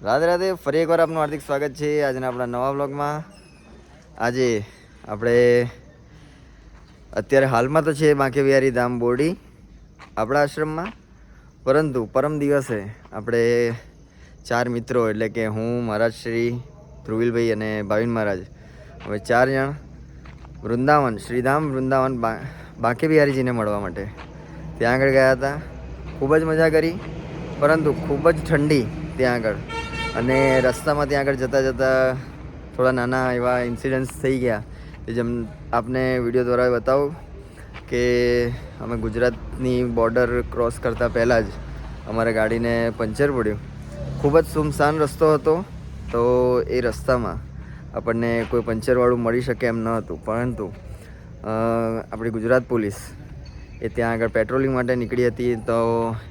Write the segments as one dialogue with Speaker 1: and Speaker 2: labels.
Speaker 1: રાધે રાધે, ફરી એકવાર આપનું હાર્દિક સ્વાગત છે આજના આપણા નવા બ્લોગમાં આજે આપણે અત્યારે હાલમાં તો છે બાંકે બિહારી ધામ બોરડી આપણા આશ્રમમાં, પરંતુ પરમ દિવસે આપણે ચાર મિત્રો, એટલે કે હું, મહારાજ શ્રી ધ્રુવિલભાઈ અને ભાવિન મહારાજ હવે ચાર જણ વૃંદાવન, શ્રીધામ વૃંદાવન બાંકે બિહારીજીને મળવા માટે ત્યાં આગળ ગયા હતા. ખૂબ જ મજા કરી, પરંતુ ખૂબ જ ઠંડી ત્યાં આગળ. અને રસ્તામાં ત્યાં આગળ જતાં જતાં થોડા નાના એવા ઇન્સિડન્ટ્સ થઈ ગયા. કે જેમ આપને વીડિયો દ્વારા બતાવું કે અમે ગુજરાતની બોર્ડર ક્રોસ કરતાં પહેલાં જ અમારા ગાડીને પંચર પડ્યું. ખૂબ જ સુમસાન રસ્તો હતો તો એ રસ્તામાં આપણને કોઈ પંચરવાળું મળી શકે એમ ન હતું. પરંતુ આપણી ગુજરાત પોલીસ એ ત્યાં આગળ પેટ્રોલિંગ માટે નીકળી હતી તો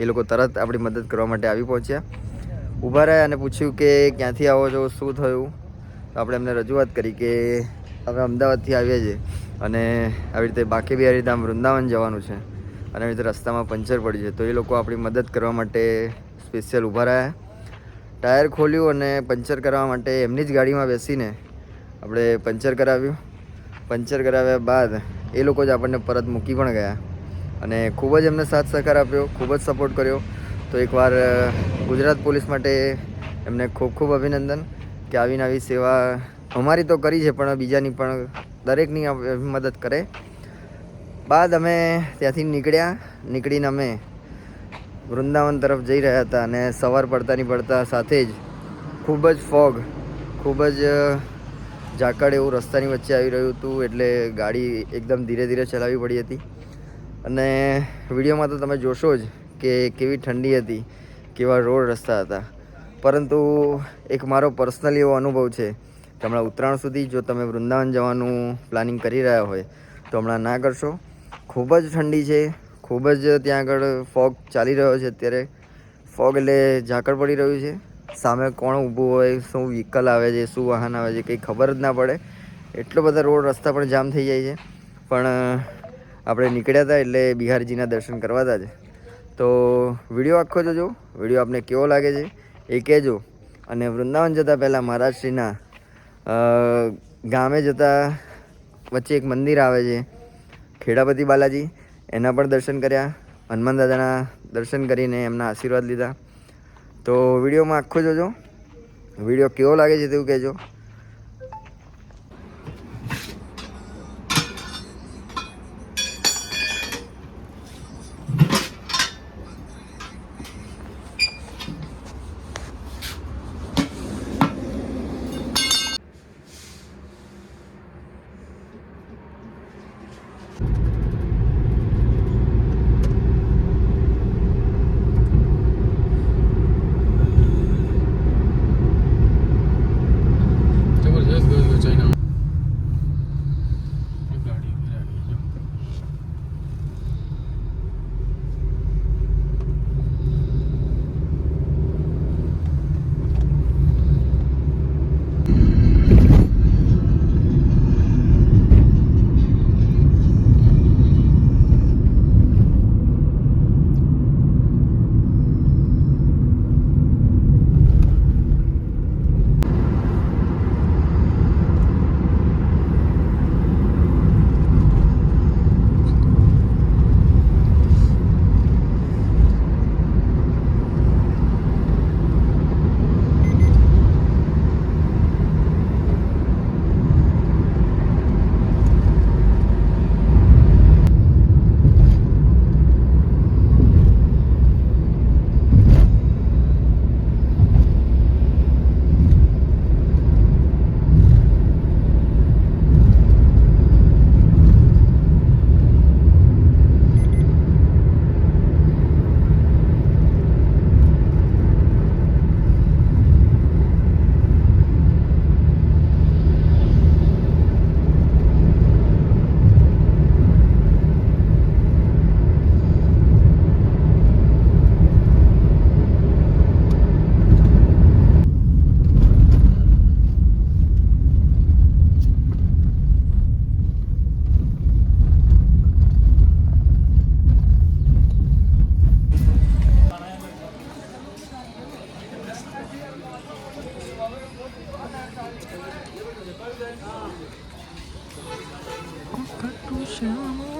Speaker 1: એ લોકો તરત આપણી મદદ કરવા માટે આવી પહોંચ્યા. ઊભા રહ્યા અને પૂછ્યું કે ક્યાંથી આવો છો, શું થયું? તો આપણે એમને રજૂઆત કરી કે અમે અમદાવાદથી આવીએ છીએ અને આવી રીતે બાકી બિહારી ધામ વૃંદાવન જવાનું છે અને આવી રીતે રસ્તામાં પંચર પડી છે. તો એ લોકો આપણી મદદ કરવા માટે સ્પેશિયલ ઊભા રહ્યા. ટાયર ખોલ્યું અને પંચર કરાવવા માટે એમની જ ગાડીમાં બેસીને આપણે પંચર કરાવ્યું. પંચર કરાવ્યા બાદ એ લોકો જ આપણને પરત મૂકી પણ ગયા અને ખૂબ જ એમને સાથ સહકાર આપ્યો, ખૂબ જ સપોર્ટ કર્યો. તો એકવાર ગુજરાત પોલીસ માટે એમને ખૂબ ખૂબ અભિનંદન કે આવીને આવી સેવા અમારી તો કરી છે, પણ બીજાની પણ દરેકની મદદ કરે. બાદ અમે ત્યાંથી નીકળ્યા. નીકળીને અમે વૃંદાવન તરફ જઈ રહ્યા હતા અને સવાર પડતા નહીં પડતા સાથે જ ખૂબ જ ફોગ, ખૂબ જ ઝાકળ એવું રસ્તાની વચ્ચે આવી રહ્યું હતું, એટલે ગાડી એકદમ ધીરે ધીરે ચલાવવી પડી હતી. અને વિડીયોમાં તો તમે જોશો જ કે કેવી ઠંડી હતી, કેવા રોડ રસ્તા હતા. પરંતુ એક મારો પર્સનલી એવો અનુભવ છે કે હમણાં ઉત્તરાયણ સુધી જો તમે વૃંદાવન જવાનું પ્લાનિંગ કરી રહ્યા હોય, તો હમણાં ના કરશો. ખૂબ જ ઠંડી છે, ખૂબ જ ત્યાં આગળ ફોગ ચાલી રહ્યો છે અત્યારે. ફોગ એટલે ઝાકળ પડી રહ્યું છે. સામે કોણ ઊભું હોય, શું વ્હીકલ આવે છે, શું વાહન આવે છે, કંઈ ખબર જ ના પડે. એટલો બધા રોડ રસ્તા પણ જામ થઈ જાય છે. પણ આપણે નીકળ્યા હતા એટલે બિહારજીના દર્શન કરવા હતા જ. તો વીડિયો આખો જોજો. વીડિયો આપને કેવો લાગે છે એ કહેજો. અને વૃંદાવન જતાં પહેલાં મહારાજશ્રીના ગામે જતાં વચ્ચે એક મંદિર આવે છે, ખેડાપતિ બાલાજી. એના પણ દર્શન કર્યા. હનુમાન દાદાના દર્શન કરીને એમના આશીર્વાદ લીધા. તો વિડીયોમાં આખો જોજો. વીડિયો કેવો લાગે છે તેવું કહેજો.
Speaker 2: I Oh,
Speaker 1: to show
Speaker 2: you.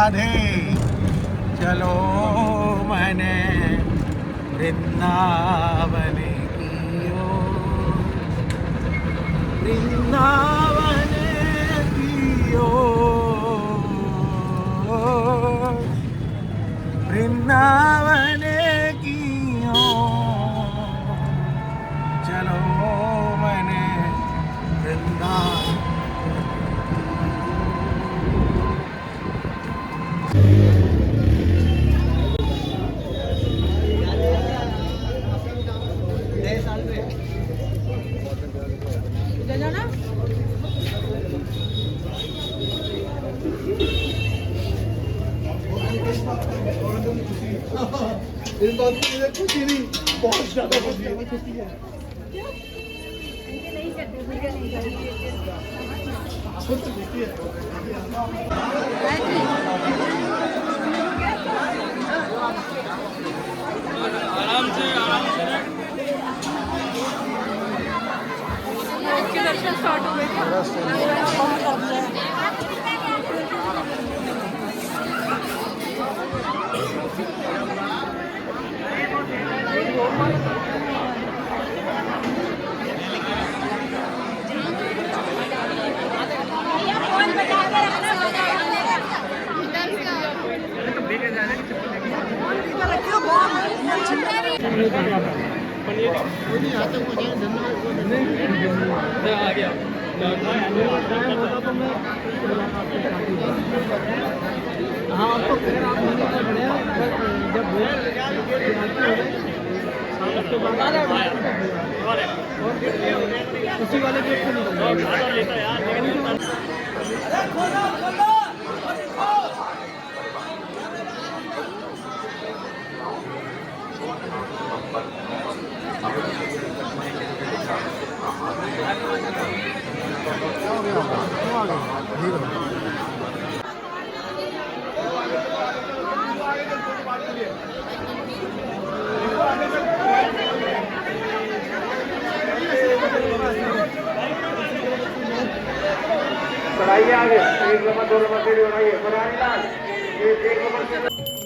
Speaker 2: Shri Radhe ચલો મને વૃંદાવન કિયો વૃંદાવન આરામ છે આરામ છે દર્શન સ્ટાર્ટ હોય
Speaker 3: के दर्शन स्टार्ट हो गए
Speaker 4: बढ़ाइए आगे एक नंबर दो नंबर सीढ़ी बढ़ाइए बनानी लाल ये एक नंबर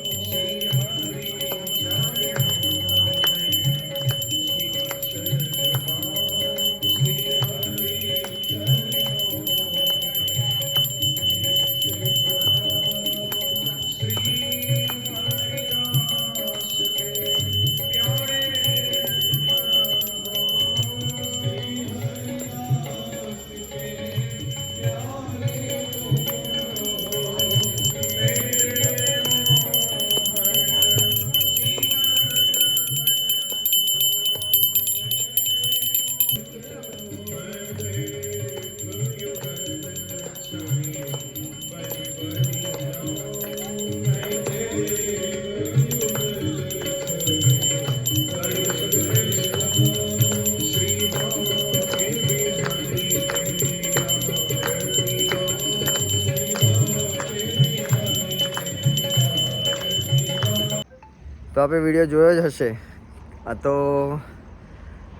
Speaker 1: તો આપણે વીડિયો જોયો જ હશે. આ તો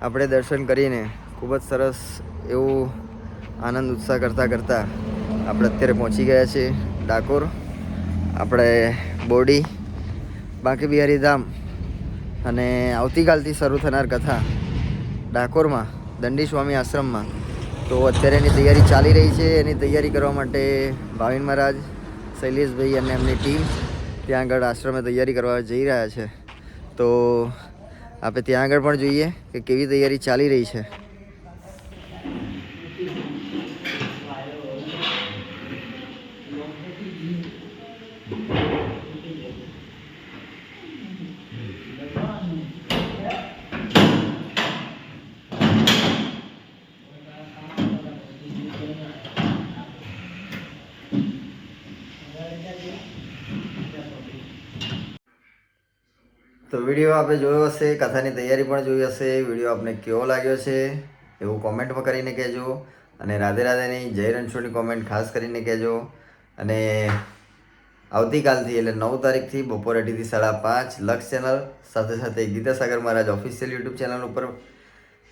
Speaker 1: આપણે દર્શન કરીને ખૂબ જ સરસ એવું આનંદ ઉત્સાહ કરતાં કરતાં આપણે અત્યારે પહોંચી ગયા છીએ ડાકોર. આપણે બોડી બાંકી બિહારી ધામ અને આવતીકાલથી શરૂ થનાર કથા ડાકોરમાં, દંડી સ્વામી આશ્રમમાં. તો અત્યારે એની તૈયારી ચાલી રહી છે. એની તૈયારી કરવા માટે ભાવિન મહારાજ, શૈલેષભાઈ અને એમની ટીમ ત્યાં આગળ આશ્રમે તૈયારી કરવા જઈ રહ્યા છે. તો આપણે ત્યાં આગળ પણ જોઈએ કે કેવી તૈયારી ચાલી રહી છે. તો વીડિયો આપણે જોયો હશે, કથાની તૈયારી પણ જોઈ હશે, વીડિયો આપને કેવો લાગ્યો છે એવું કોમેન્ટમાં કરીને કહેજો. અને રાધે રાધેની જય રણછોડની કોમેન્ટ ખાસ કરીને કહેજો. અને આવતીકાલથી એટલે નવ તારીખથી બપોર અઢીથી સાડા પાંચ લક્ષ ચેનલ, સાથે સાથે Gitasagar Maharaj official YouTube channel ઉપર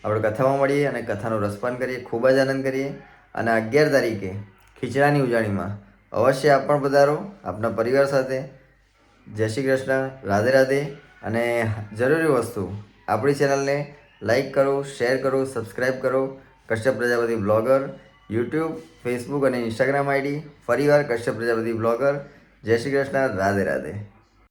Speaker 1: આપણે કથામાં મળીએ અને કથાનું રસપાન કરીએ, ખૂબ જ આનંદ કરીએ. અને અગિયાર તારીખે ખીચડાની ઉજાણીમાં અવશ્ય આપ પણ પધારો, આપના પરિવાર સાથે. જય શ્રી કૃષ્ણ, રાધે રાધે. અને જરૂરી વસ્તુ, આપણી ચેનલને લાઈક કરો, શેર કરો સબસ્ક્રાઈબ કરો. Kashyap Prajapati blogger, YouTube, Facebook અને ઇન્સ્ટાગ્રામ આઈડી ફરીવાર કશ્યપ પ્રજાપતિ બ્લોગર. જય શ્રી કૃષ્ણ, રાધે રાધે.